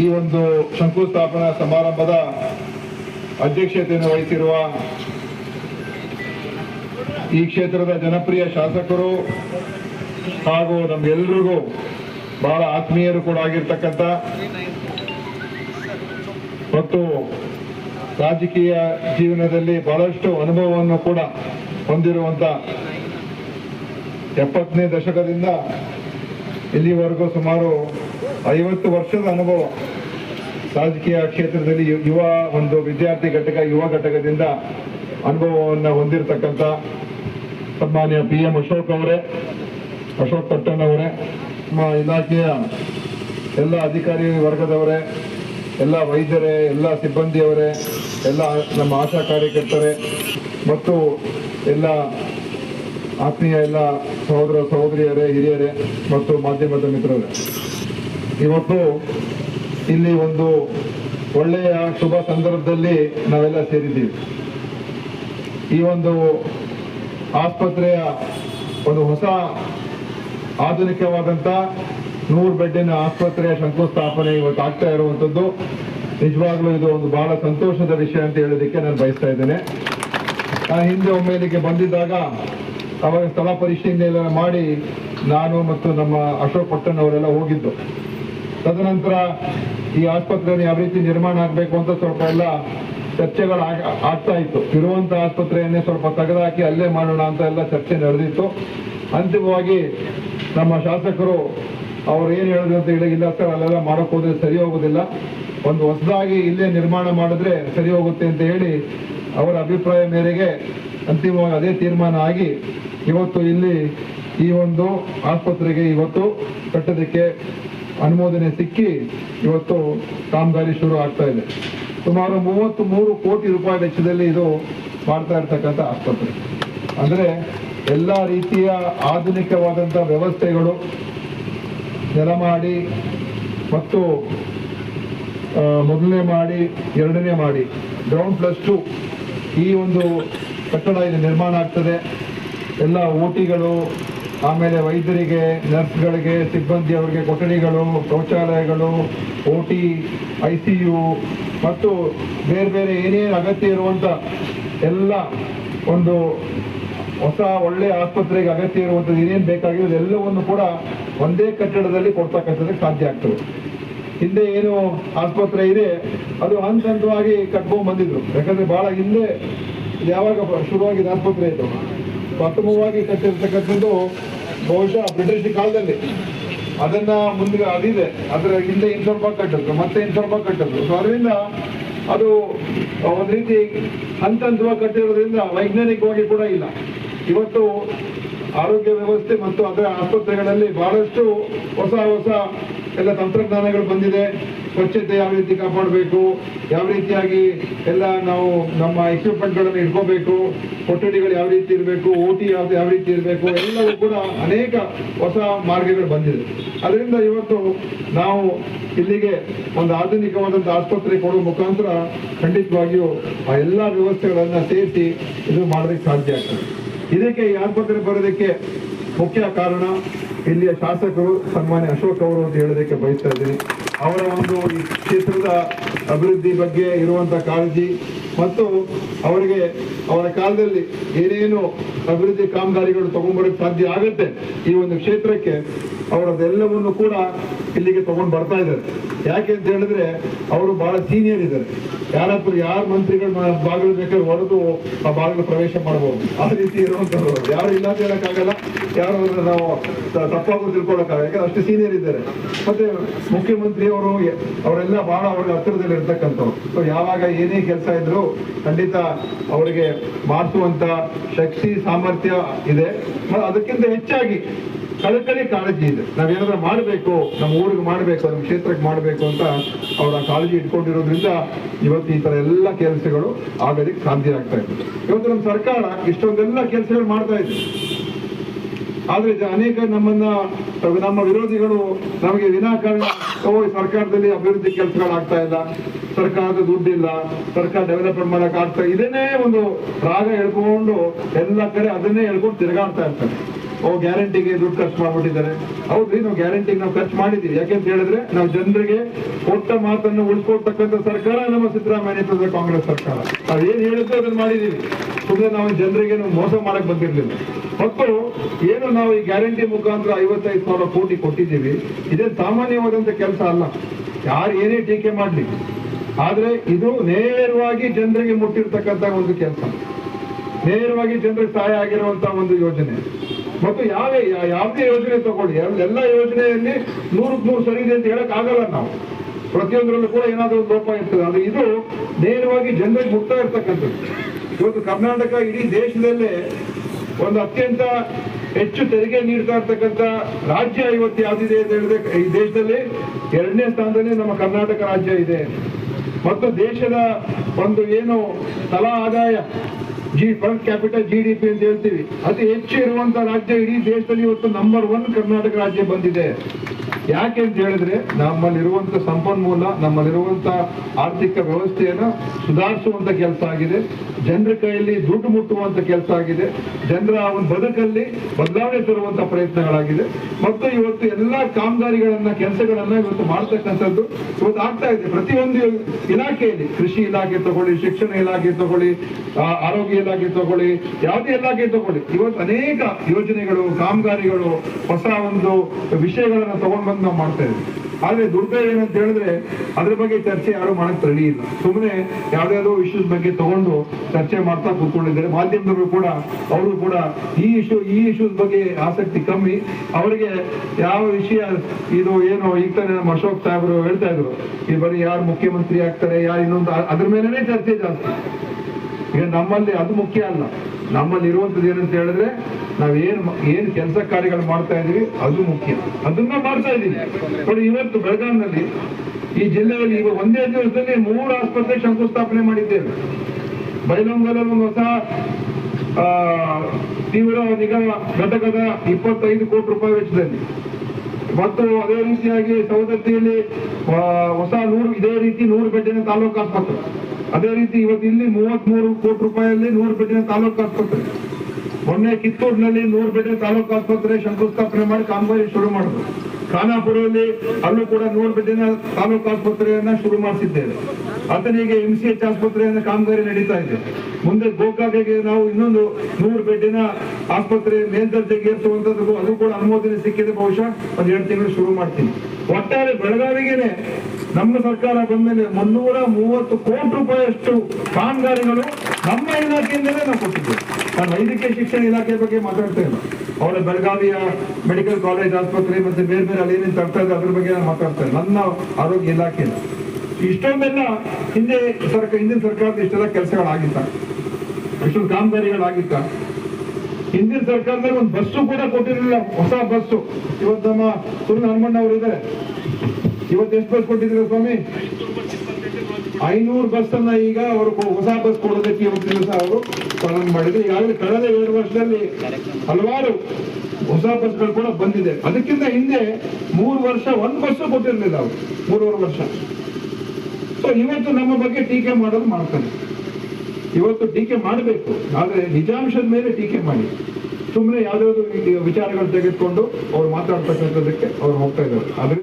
ಈ ಒಂದು ಶಂಕುಸ್ಥಾಪನಾ ಸಮಾರಂಭದ ಅಧ್ಯಕ್ಷತೆಯನ್ನು ವಹಿಸಿರುವ ಈ ಕ್ಷೇತ್ರದ ಜನಪ್ರಿಯ ಶಾಸಕರು ಹಾಗೂ ನಮ್ಗೆಲ್ರಿಗೂ ಬಹಳ ಆತ್ಮೀಯರು ಕೂಡ ಆಗಿರ್ತಕ್ಕಂಥ ಮತ್ತು ರಾಜಕೀಯ ಜೀವನದಲ್ಲಿ ಬಹಳಷ್ಟು ಅನುಭವವನ್ನು ಕೂಡ ಹೊಂದಿರುವಂತ ಎಪ್ಪತ್ತನೇ ದಶಕದಿಂದ ಇಲ್ಲಿವರೆಗೂ ಸುಮಾರು ಐವತ್ತು ವರ್ಷದ ಅನುಭವ. ರಾಜಕೀಯ ಕ್ಷೇತ್ರದಲ್ಲಿ ಯುವ ಒಂದು ವಿದ್ಯಾರ್ಥಿ ಘಟಕ, ಯುವ ಘಟಕದಿಂದ ಅನುಭವವನ್ನು ಹೊಂದಿರತಕ್ಕಂಥ ಸನ್ಮಾನ್ಯ ಪಿ ಎಂ ಅಶೋಕ್ ಅವರೇ, ಅಶೋಕ್ ಪಟ್ಟಣ್ ಅವರೇ, ನಮ್ಮ ಇಲಾಖೆಯ ಎಲ್ಲ ಅಧಿಕಾರಿ ವರ್ಗದವರೇ, ಎಲ್ಲ ವೈದ್ಯರೇ, ಎಲ್ಲ ಸಿಬ್ಬಂದಿಯವರೇ, ಎಲ್ಲ ನಮ್ಮ ಆಶಾ ಕಾರ್ಯಕರ್ತರೇ, ಮತ್ತು ಎಲ್ಲ ಆತ್ಮೀಯ ಎಲ್ಲ ಸಹೋದರ ಸಹೋದರಿಯರೇ, ಹಿರಿಯರೇ, ಮತ್ತು ಮಾಧ್ಯಮದ ಮಿತ್ರರೇ. ಇವತ್ತು ಇಲ್ಲಿ ಒಂದು ಒಳ್ಳೆಯ ಶುಭ ಸಂದರ್ಭದಲ್ಲಿ ನಾವೆಲ್ಲ ಸೇರಿದ್ದೀವಿ. ಈ ಒಂದು ಆಸ್ಪತ್ರೆಯ ಒಂದು ಹೊಸ ಆಧುನಿಕವಾದಂಥ ನೂರು ಬೆಡ್ಡಿನ ಆಸ್ಪತ್ರೆಯ ಶಂಕುಸ್ಥಾಪನೆ ಇವತ್ತು ಆಗ್ತಾ ಇರುವಂಥದ್ದು ನಿಜವಾಗ್ಲೂ ಇದು ಒಂದು ಬಹಳ ಸಂತೋಷದ ವಿಷಯ ಅಂತ ಹೇಳೋದಕ್ಕೆ ನಾನು ಬಯಸ್ತಾ ಇದ್ದೇನೆ. ನಾನು ಹಿಂದೆ ಒಮ್ಮೆ ಇಲ್ಲಿಗೆ ಬಂದಿದ್ದಾಗ ಅವಾಗ ಸ್ಥಳ ಪರಿಶೀಲನೆ ಮಾಡಿ ನಾನು ಮತ್ತು ನಮ್ಮ ಅಶೋಕ್ ಪಟ್ಟಣ್ಣವರೆಲ್ಲ ಹೋಗಿದ್ದು. ತದನಂತರ ಈ ಆಸ್ಪತ್ರೆಯನ್ನು ಯಾವ ರೀತಿ ನಿರ್ಮಾಣ ಆಗಬೇಕು ಅಂತ ಸ್ವಲ್ಪ ಎಲ್ಲ ಚರ್ಚೆಗಳು ಆಗ- ಆಗ್ತಾ ಇತ್ತು. ಇರುವಂತಹ ಆಸ್ಪತ್ರೆಯನ್ನೇ ಸ್ವಲ್ಪ ತೆಗೆದುಹಾಕಿ ಅಲ್ಲೇ ಮಾಡೋಣ ಅಂತ ಎಲ್ಲ ಚರ್ಚೆ ನಡೆದಿತ್ತು. ಅಂತಿಮವಾಗಿ ನಮ್ಮ ಶಾಸಕರು ಅವರು ಏನು ಹೇಳಿದ್ರು ಅಂತ ಹೇಳಿ ಇಲ್ಲ ಸರ್, ಅಲ್ಲೆಲ್ಲ ಮಾಡೋಕೆ ಹೋದ್ರೆ ಸರಿ ಹೋಗೋದಿಲ್ಲ. ಒಂದು ಹೊಸದಾಗಿ ಇಲ್ಲೇ ನಿರ್ಮಾಣ ಮಾಡಿದ್ರೆ ಸರಿ ಹೋಗುತ್ತೆ ಅಂತ ಹೇಳಿ ಅವರ ಅಭಿಪ್ರಾಯ ಮೇರೆಗೆ ಅಂತಿಮವಾಗಿ ಅದೇ ತೀರ್ಮಾನ ಆಗಿ ಇವತ್ತು ಇಲ್ಲಿ ಈ ಒಂದು ಆಸ್ಪತ್ರೆಗೆ ಇವತ್ತು ಕಟ್ಟೋದಕ್ಕೆ ಅನುಮೋದನೆ ಸಿಕ್ಕಿ ಇವತ್ತು ಕಾಮಗಾರಿ ಶುರು ಆಗ್ತಾ ಇದೆ. ಸುಮಾರು ಮೂವತ್ತು ಮೂರು ಕೋಟಿ ರೂಪಾಯಿ ವೆಚ್ಚದಲ್ಲಿ ಇದು ಮಾಡ್ತಾ ಇರ್ತಕ್ಕಂಥ ಆಸ್ಪತ್ರೆ. ಅಂದರೆ ಎಲ್ಲ ರೀತಿಯ ಆಧುನಿಕವಾದಂಥ ವ್ಯವಸ್ಥೆಗಳು ನೆಲಮಾಡಿ ಮತ್ತು ಆ, ಮೊದಲನೇ ಮಾಡಿ ಎರಡನೇ ಮಾಡಿ ಗ್ರೌಂಡ್ ಪ್ಲಸ್ ಟು ಈ ಒಂದು ಕಟ್ಟಡ ಇಲ್ಲಿ ನಿರ್ಮಾಣ ಆಗ್ತದೆ. ಎಲ್ಲ ಓಟಿಗಳು ಆಮೇಲೆ ವೈದ್ಯರಿಗೆ, ನರ್ಸ್ಗಳಿಗೆ, ಸಿಬ್ಬಂದಿಯವರಿಗೆ ಕೊಠಡಿಗಳು, ಶೌಚಾಲಯಗಳು, ಓಟಿ ಐ ಸಿ ಯು ಮತ್ತು ಬೇರೆ ಬೇರೆ ಏನೇನು ಅಗತ್ಯ ಇರುವಂಥ ಎಲ್ಲ ಒಂದು ಹೊಸ ಒಳ್ಳೆ ಆಸ್ಪತ್ರೆಗೆ ಅಗತ್ಯ ಇರುವಂಥದ್ದು ಏನೇನು ಬೇಕಾಗಿದೆ ಎಲ್ಲವನ್ನು ಕೂಡ ಒಂದೇ ಕಟ್ಟಡದಲ್ಲಿ ಕೊಡ್ತಕ್ಕಂಥದ್ದು ಸಾಧ್ಯ ಆಗ್ತದೆ. ಹಿಂದೆ ಏನು ಆಸ್ಪತ್ರೆ ಇದೆ, ಅದು ಹಂತ ಹಂತವಾಗಿ ಕಟ್ಕೊಂಡ್ ಬಂದಿದ್ರು. ಯಾಕಂದ್ರೆ ಬಹಳ ಹಿಂದೆ ಯಾವಾಗ ಶುರುವಾಗಿದ್ದ ಆಸ್ಪತ್ರೆ ಇದು? ಪ್ರಥಮವಾಗಿ ಕಟ್ಟಿರ್ತಕ್ಕಂಥದ್ದು ಬಹುಶಃ ಬ್ರಿಟಿಷ್ ಕಾಲದಲ್ಲಿ. ಅದನ್ನ ಮುಂದೆ ಅದಿದೆ. ಅದರ ಹಿಂದೆ ಇನ್ನೂರು ರೂಪಾಯಿ ಕಟ್ಟಿದ್ರು, ಮತ್ತೆ ಇನ್ನೂರು ರೂಪಾಯಿ ಕಟ್ಟಿದ್ರು. ಸೊ ಅದರಿಂದ ಅದು ಒಂದು ರೀತಿ ಹಂತ ಹಂತವಾಗಿ ಕಟ್ಟಿರೋದ್ರಿಂದ ವೈಜ್ಞಾನಿಕವಾಗಿ ಕೂಡ ಇಲ್ಲ. ಇವತ್ತು ಆರೋಗ್ಯ ವ್ಯವಸ್ಥೆ ಮತ್ತು ಅದರ ಆಸ್ಪತ್ರೆಗಳಲ್ಲಿ ಬಹಳಷ್ಟು ಹೊಸ ಹೊಸ ಎಲ್ಲ ತಂತ್ರಜ್ಞಾನಗಳು ಬಂದಿದೆ. ಸ್ವಚ್ಛತೆ ಯಾವ ರೀತಿ ಕಾಪಾಡಬೇಕು, ಯಾವ ರೀತಿಯಾಗಿ ಎಲ್ಲ ನಾವು ನಮ್ಮ ಎಕ್ವಿಪ್ಮೆಂಟ್ಗಳನ್ನು ಇಟ್ಕೋಬೇಕು, ಕೊಠಡಿಗಳು ಯಾವ ರೀತಿ ಇರಬೇಕು ಟಿ ಯಾವ ಯಾವ ರೀತಿ ಇರಬೇಕು, ಎಲ್ಲವೂ ಕೂಡ ಅನೇಕ ಹೊಸ ಮಾರ್ಗಗಳು ಬಂದಿದೆ. ಅದರಿಂದ ಇವತ್ತು ನಾವು ಇಲ್ಲಿಗೆ ಒಂದು ಆಧುನಿಕವಾದಂಥ ಆಸ್ಪತ್ರೆ ಕೊಡುವ ಮುಖಾಂತರ ಖಂಡಿತವಾಗಿಯೂ ಆ ಎಲ್ಲ ವ್ಯವಸ್ಥೆಗಳನ್ನು ಸೇರಿಸಿ ಇದು ಮಾಡೋದಕ್ಕೆ ಸಾಧ್ಯ ಆಗ್ತದೆ. ಇದಕ್ಕೆ ಈ ಆಸ್ಪತ್ರೆ ಬರೋದಕ್ಕೆ ಮುಖ್ಯ ಕಾರಣ ಇಲ್ಲಿಯ ಶಾಸಕರು ಸನ್ಮಾನ್ಯ ಅಶೋಕ್ ಅವರು ಅಂತ ಹೇಳೋದಕ್ಕೆ ಬಯಸ್ತಾ ಇದ್ದೀನಿ. ಅವರ ಒಂದು ಈ ಕ್ಷೇತ್ರದ ಅಭಿವೃದ್ಧಿ ಬಗ್ಗೆ ಇರುವಂತ ಕಾಳಜಿ ಮತ್ತು ಅವರಿಗೆ ಅವರ ಕಾಲದಲ್ಲಿ ಏನೇನು ಅಭಿವೃದ್ಧಿ ಕಾಮಗಾರಿಗಳು ತಗೊಂಡ್ಬರಕ್ಕೆ ಸಾಧ್ಯ ಆಗುತ್ತೆ ಈ ಒಂದು ಕ್ಷೇತ್ರಕ್ಕೆ ಅವರದೆಲ್ಲವನ್ನು ಕೂಡ ಇಲ್ಲಿಗೆ ತಗೊಂಡು ಬರ್ತಾ ಇದ್ದಾರೆ. ಯಾಕೆ ಅಂತ ಹೇಳಿದ್ರೆ, ಅವರು ಬಹಳ ಸೀನಿಯರ್ ಇದ್ದಾರೆ. ಯಾರಾದ್ರೂ ಯಾರು ಮಂತ್ರಿಗಳು ಬಾಗಿಲು ಬೇಕಾದ್ರೆ ಹೊಡೆದು ಆ ಬಾಗಿಲು ಪ್ರವೇಶ ಮಾಡಬಹುದು ಆ ರೀತಿ ಇರುವಂತವ್ರು ಯಾರು ಇಲ್ಲ ಅಂತ ಹೇಳಕ್ಕಾಗಲ್ಲ. ಯಾರು ನಾವು ತಪ್ಪಾಗೂ ತಿಳ್ಕೊಳಕ್ಕಾಗಲ್ಲ. ಯಾಕಂದ್ರೆ ಅಷ್ಟು ಸೀನಿಯರ್ ಇದ್ದಾರೆ. ಮತ್ತೆ ಮುಖ್ಯಮಂತ್ರಿ ಅವರು ಅವರೆಲ್ಲ ಬಹಳ ಅವ್ರಿಗೆ ಹತ್ತಿರದಲ್ಲಿ ಇರ್ತಕ್ಕಂಥವ್ರು. ಸೊ ಯಾವಾಗ ಏನೇ ಕೆಲಸ ಇದ್ರು ಖಂಡಿತ ಅವರಿಗೆ ಮಾಡಿಸುವಂತ ಶಕ್ತಿ, ಸಾಮರ್ಥ್ಯ ಇದೆ. ಅದಕ್ಕಿಂತ ಹೆಚ್ಚಾಗಿ ಕಳಕಳಿ ಕಾಳಜಿ ಇದೆ. ನಾವೇನಾದ್ರೂ ಮಾಡಬೇಕು, ನಮ್ಮ ಊರಿಗೆ ಮಾಡಬೇಕು, ನಮ್ಮ ಕ್ಷೇತ್ರಕ್ಕೆ ಮಾಡಬೇಕು ಅಂತ ಅವರ ಕಾಳಜಿ ಇಟ್ಕೊಂಡಿರೋದ್ರಿಂದ ಇವತ್ತು ಈ ತರ ಎಲ್ಲ ಕೆಲಸಗಳು ಆಗೋದಕ್ಕೆ ಸಾಧ್ಯ ಆಗ್ತಾ ಇದೆ. ಇವತ್ತು ನಮ್ಮ ಸರ್ಕಾರ ಇಷ್ಟೊಂದೆಲ್ಲ ಕೆಲಸಗಳು ಮಾಡ್ತಾ ಇದೆ. ಆದ್ರೆ ಅನೇಕ ನಮ್ಮನ್ನ, ನಮ್ಮ ವಿರೋಧಿಗಳು ನಮಗೆ ವಿನಾಕಾರಣ ಸರ್ಕಾರದಲ್ಲಿ ಅಭಿವೃದ್ಧಿ ಕೆಲಸಗಳಾಗ್ತಾ ಇಲ್ಲ, ಸರ್ಕಾರದ ದುಡ್ಡಿಲ್ಲ, ಸರ್ಕಾರ ಡೆವಲಪ್ಮೆಂಟ್ ಮಾಡಕ್ ಆಗ್ತಾ ಇದನ್ನೇ ಒಂದು ರಾಗ ಹೇಳ್ಕೊಂಡು ಎಲ್ಲ ಕಡೆ ಅದನ್ನೇ ಹೇಳ್ಕೊಂಡು ತಿರುಗಾಡ್ತಾ ಇರ್ತಾರೆ. ಓ, ಗ್ಯಾರಂಟಿಗೆ ದುಡ್ಡು ಖರ್ಚು ಮಾಡ್ಬಿಟ್ಟಿದ್ದಾರೆ. ಹೌದ್ರಿ, ನಾವು ಗ್ಯಾರಂಟಿಗೆ ನಾವು ಖರ್ಚು ಮಾಡಿದೀವಿ ಯಾಕೆಂತ ಹೇಳಿದ್ರೆ, ನಾವು ಜನರಿಗೆ ಕೊಟ್ಟ ಮಾತನ್ನು ಉಳಿಸ್ಕೊಳ್ತಕ್ಕಂಥ ಸರ್ಕಾರ ನಮ್ಮ ಸಿದ್ದರಾಮಯ್ಯ ನೇತೃತ್ವದ ಕಾಂಗ್ರೆಸ್ ಸರ್ಕಾರ. ನಾವು ಏನು ಹೇಳಿದ್ರು ಅದನ್ನು ಮಾಡಿದ್ದೀವಿ. ಸುಮ್ಮನೆ ನಾವು ಜನರಿಗೆ ನಾವು ಮೋಸ ಮಾಡಕ್ ಬಂದಿರ್ಲಿಲ್ಲ. ಮತ್ತು ಏನು ನಾವು ಈ ಗ್ಯಾರಂಟಿ ಮುಖಾಂತರ ಐವತ್ತೈದು ಸಾವಿರ ಕೋಟಿ ಕೊಟ್ಟಿದ್ದೀವಿ. ಇದೇನು ಸಾಮಾನ್ಯವಾದಂತ ಕೆಲಸ ಅಲ್ಲ. ಯಾರು ಏನೇ ಟೀಕೆ ಮಾಡ್ಲಿ. ಆದ್ರೆ ಇದು ನೇರವಾಗಿ ಜನರಿಗೆ ಮುಟ್ಟಿರ್ತಕ್ಕಂಥ ಒಂದು ಕೆಲಸ. ನೇರವಾಗಿ ಜನರಿಗೆ ಸಹಾಯ ಆಗಿರುವಂತ ಒಂದು ಯೋಜನೆ. ಮತ್ತು ಯಾವ ಯಾವುದೇ ಯೋಜನೆ ತಗೊಳ್ಳಿ. ಎಲ್ಲ- ಯೋಜನೆಯಲ್ಲಿ ನೂರಕ್ಕೆ ನೂರು ಸರಿ ಇದೆ ಅಂತ ಹೇಳಕ್ ಆಗಲ್ಲ ನಾವು. ಪ್ರತಿಯೊಂದರಲ್ಲೂ ಕೂಡ ಏನಾದರೂ ಲೋಪ ಇರ್ತದೆ. ಅದು ಇದು ನೇರವಾಗಿ ಜನರಿಗೆ ಮುಟ್ತಾ ಇರ್ತಕ್ಕಂಥದ್ದು. ಇವತ್ತು ಕರ್ನಾಟಕ ಇಡೀ ದೇಶದಲ್ಲೇ ಒಂದು ಅತ್ಯಂತ ಹೆಚ್ಚು ತೆರಿಗೆ ನೀಡ್ತಾ ಇರ್ತಕ್ಕಂಥ ರಾಜ್ಯ ಇವತ್ತು ಯಾವ್ದಿದೆ ಅಂತ ಹೇಳಿದ್ರೆ, ಈ ದೇಶದಲ್ಲಿ ಎರಡನೇ ಸ್ಥಾನದಲ್ಲಿ ನಮ್ಮ ಕರ್ನಾಟಕ ರಾಜ್ಯ ಇದೆ. ಮತ್ತು ದೇಶದ ಒಂದು ಏನು ತಲಾ ಆದಾಯ G per capital G D P ಅಂತ ಹೇಳ್ತೀವಿ. ಅತಿ ಹೆಚ್ಚು ಇರುವಂತ ರಾಜ್ಯ ಇಡೀ ದೇಶದಲ್ಲಿ ಇವತ್ತು ನಂಬರ್ ಒನ್ ಕರ್ನಾಟಕ ರಾಜ್ಯ ಬಂದಿದೆ. ಯಾಕೆ ಅಂತ ಹೇಳಿದ್ರೆ ನಮ್ಮಲ್ಲಿರುವಂತ ಸಂಪನ್ಮೂಲ ನಮ್ಮಲ್ಲಿರುವಂತ ಆರ್ಥಿಕ ವ್ಯವಸ್ಥೆಯನ್ನು ಸುಧಾರಿಸುವಂತ ಕೆಲಸ ಆಗಿದೆ. ಜನರ ಕೈಯಲ್ಲಿ ದುಡ್ಡು ಮುಟ್ಟುವಂತ ಕೆಲಸ ಆಗಿದೆ. ಜನರ ಒಂದು ಬದುಕಲ್ಲಿ ಬದಲಾವಣೆ ತರುವಂತ ಪ್ರಯತ್ನಗಳಾಗಿದೆ. ಮತ್ತು ಇವತ್ತು ಎಲ್ಲಾ ಕಾಮಗಾರಿಗಳನ್ನ, ಕೆಲಸಗಳನ್ನ ಇವತ್ತು ಮಾಡ್ತಕ್ಕಂಥದ್ದು ಇವತ್ತು ಆಗ್ತಾ ಇದೆ. ಪ್ರತಿಯೊಂದು ಇಲಾಖೆಯಲ್ಲಿ, ಕೃಷಿ ಇಲಾಖೆ ತಗೊಳ್ಳಿ, ಶಿಕ್ಷಣ ಇಲಾಖೆ ತಗೊಳ್ಳಿ ಆರೋಗ್ಯ ಇಲಾಖೆ ತಗೊಳ್ಳಿ, ಯಾವುದೇ ಇಲಾಖೆ ತಗೊಳ್ಳಿ. ಇವತ್ತು ಅನೇಕ ಯೋಜನೆಗಳು, ಕಾಮಗಾರಿಗಳು, ಹೊಸ ಒಂದು ವಿಷಯಗಳನ್ನ ತಗೊಂಡ್ ಬಂದು ನಾವು ಮಾಡ್ತಾ ಇದ್ದೀವಿ. ಆದ್ರೆ ದುರ್ದೈವ ಏನಂತ ಹೇಳಿದ್ರೆ ಅದ್ರ ಬಗ್ಗೆ ಚರ್ಚೆ ಯಾರು ಮಾಡಕ್ ರೆಡಿ ಇಲ್ಲ. ಸುಮ್ಮನೆ ಯಾವ್ದಾದ್ರು ಇಶ್ಯೂಸ್ ಬಗ್ಗೆ ತಗೊಂಡು ಚರ್ಚೆ ಮಾಡ್ತಾ ಕೂತ್ಕೊಂಡಿದ್ದಾರೆ. ಮಾಧ್ಯಮದವರು ಕೂಡ, ಅವರು ಕೂಡ ಈ ಇಶ್ಯೂ ಈ ಇಶ್ಯೂಸ್ ಬಗ್ಗೆ ಆಸಕ್ತಿ ಕಮ್ಮಿ. ಅವರಿಗೆ ಯಾವ ವಿಷಯ, ಇದು ಏನು ಈಗ ತಾನೇ ನಮ್ಮ ಅಶೋಕ್ ಸಾಹೇಬರು ಹೇಳ್ತಾ ಇದ್ರು. ಈ ಬರೀ ಯಾರು ಮುಖ್ಯಮಂತ್ರಿ ಆಗ್ತಾರೆ, ಯಾರು ಇನ್ನೊಂದು, ಅದ್ರ ಮೇಲೇನೆ ಚರ್ಚೆ ಜಾಸ್ತಿ. ಈಗ ನಮ್ಮಲ್ಲಿ ಅದು ಮುಖ್ಯ ಅಲ್ಲ. ನಮ್ಮಲ್ಲಿ ಇರುವಂತದ್ದು ಏನಂತ ಹೇಳಿದ್ರೆ ನಾವ್ ಏನ್ ಕೆಲಸ ಕಾರ್ಯಗಳು ಮಾಡ್ತಾ ಇದೀವಿ ಅದು ಮುಖ್ಯ. ಅದನ್ನ ಮಾಡ್ತಾ ಇದೀವಿ ನೋಡಿ, ಇವತ್ತು ಬೆಳಗಾವಿನಲ್ಲಿ ಈ ಜಿಲ್ಲೆಯಲ್ಲಿ ಈಗ ಒಂದೇ ದಿವಸದಲ್ಲಿ ಮೂರು ಆಸ್ಪತ್ರೆ ಶಂಕುಸ್ಥಾಪನೆ ಮಾಡಿದ್ದೇವೆ. ಬೈಲೊಂಗಲಲ್ಲಿ ಒಂದು ಹೊಸ ತೀವ್ರ ನಿಗಾ ಘಟಕದ ಇಪ್ಪತ್ತೈದು ಕೋಟಿ ರೂಪಾಯಿ ವೆಚ್ಚದಲ್ಲಿ. ಮತ್ತು ಅದೇ ರೀತಿಯಾಗಿ ಸವದತ್ತಿಯಲ್ಲಿ ಹೊಸ ನೂರು, ಇದೇ ರೀತಿ ನೂರು ಬೆಡ್ಡಿನ ತಾಲೂಕು ಆಸ್ಪತ್ರೆ. ಅದೇ ರೀತಿ ಇವತ್ತು ಇಲ್ಲಿ ಮೂವತ್ಮೂರು ಕೋಟಿ ರೂಪಾಯಿಯಲ್ಲಿ ನೂರು ಬೆಡ್ಡಿನ ತಾಲೂಕು ಆಸ್ಪತ್ರೆ. ಮೊನ್ನೆ ಕಿತ್ತೂರಿನಲ್ಲಿ ನೂರು ಬೆಡ್ಡಿನ ತಾಲೂಕು ಆಸ್ಪತ್ರೆ ಶಂಕುಸ್ಥಾಪನೆ ಮಾಡಿ ಕಾಮಗಾರಿ ಶುರು ಮಾಡಿದ್ರು. ಖಾನಾಪುರದಲ್ಲಿ ಅಲ್ಲೂ ಕೂಡ ನೂರು ಬೆಡ್ಡಿನ ತಾಲೂಕು ಆಸ್ಪತ್ರೆಯನ್ನ ಶುರು ಮಾಡಿಸಿದ್ದೇವೆ. ಆತನಿಗೆ ಎಂ ಸಿ ಎಚ್ ಆಸ್ಪತ್ರೆಯನ್ನು ಕಾಮಗಾರಿ ನಡೀತಾ ಇದೆ. ಮುಂದೆ ಗೋಕಾಕೆಗೆ ನಾವು ಇನ್ನೊಂದು ನೂರು ಬೆಡ್ಡಿನ ಆಸ್ಪತ್ರೆ ಮೇಲ್ದರ್ಜೆಗೆ ಏರ್ಸುವಂತದ್ದು ಅದು ಕೂಡ ಅನುಮೋದನೆ ಸಿಕ್ಕಿದೆ. ಬಹುಶಃ ಒಂದ್ ಎರಡು ತಿಂಗಳು ಶುರು ಮಾಡ್ತೀನಿ. ಒಟ್ಟಾರೆ ಬೆಳಗಾವಿಗೆನೆ ನಮ್ಮ ಸರ್ಕಾರ ಬಂದ್ಮೇಲೆ ಮುನ್ನೂರ ಮೂವತ್ತು ಕೋಟಿ ರೂಪಾಯಿಯಷ್ಟು ಕಾಮಗಾರಿಗಳು ನಮ್ಮ ಇಲಾಖೆಯಿಂದಲೇ ನಾವು ಕೊಟ್ಟಿದ್ದೇವೆ. ನಾನು ವೈದ್ಯಕೀಯ ಶಿಕ್ಷಣ ಇಲಾಖೆ ಬಗ್ಗೆ ಮಾತಾಡ್ತಾ ಇಲ್ಲ. ಅವರ ಬೆಳಗಾವಿಯ ಮೆಡಿಕಲ್ ಕಾಲೇಜ್ ಆಸ್ಪತ್ರೆ ಮತ್ತೆ ಬೇರೆ ಬೇರೆ ಅಲ್ಲಿ ಏನೇನು ತರ್ತಾ ಇದೆ ಅದ್ರ ಬಗ್ಗೆ ನಾನು ಮಾತಾಡ್ತಾ ಇಲ್ಲ. ನನ್ನ ಆರೋಗ್ಯ ಇಲಾಖೆ. ಇಷ್ಟೊಂದೆಲ್ಲ ಹಿಂದೆ ಸರ್ಕಾರ ಹಿಂದಿನ ಸರ್ಕಾರದ ಇಷ್ಟೆಲ್ಲ ಕೆಲಸಗಳಾಗಿತ್ತ ಇಷ್ಟೊಂದು ಕಾಮಗಾರಿಗಳಾಗಿತ್ತ ಹಿಂದಿನ ಸರ್ಕಾರದಲ್ಲಿ ಒಂದು ಬಸ್ಸು ಕೂಡ ಕೊಟ್ಟಿರಲಿಲ್ಲ, ಹೊಸ ಬಸ್ಸು. ಇವತ್ತು ನಮ್ಮ ಸುನಿಲ್ ಹನುಮಣ್ಣ ಅವರು ಇದ್ದಾರೆ ಇವತ್ತು ಎಷ್ಟು ಬಸ್ ಕೊಟ್ಟಿದ್ರು ಸ್ವಾಮಿ? ಐನೂರು ಬಸ್ ಅನ್ನ ಈಗ ಅವರು ಹೊಸ ಬಸ್ ಕೊಡೋದಕ್ಕೆ ಇವತ್ತಿನ ದಿವಸ ಅವರು ಪ್ರಾರಂಭ ಮಾಡಿದ್ರು. ಈಗಾಗಲೇ ಕಳೆದ ಎರಡು ವರ್ಷದಲ್ಲಿ ಹಲವಾರು ಹೊಸ ಬಸ್ಗಳು ಕೂಡ ಬಂದಿದೆ. ಅದಕ್ಕಿಂತ ಹಿಂದೆ ಮೂರು ವರ್ಷ, ಒಂದು ಬಸ್ಸು ಕೊಟ್ಟಿರಲಿಲ್ಲ ಅವರು. ಮೂರುವರೆ ವರ್ಷ. ಸೊ ಇವತ್ತು ನಮ್ಮ ಬಗ್ಗೆ ಟೀಕೆ ಮಾಡೋದು ಮಾಡ್ತಾರೆ. ಇವತ್ತು ಟೀಕೆ ಮಾಡಬೇಕು. ಆದ್ರೆ ನಿಜಾಂಶದ ಮೇಲೆ ಟೀಕೆ ಮಾಡಿ. ಸುಮ್ಮನೆ ಯಾವ್ದಾದ್ರು ವಿಚಾರಗಳು ತೆಗೆದುಕೊಂಡು ಅವ್ರು ಮಾತಾಡ್ತಕ್ಕಂಥದ್ದಕ್ಕೆ ಅವ್ರು ಹೋಗ್ತಾ ಇದ್ದಾರೆ. ಆದ್ರೆ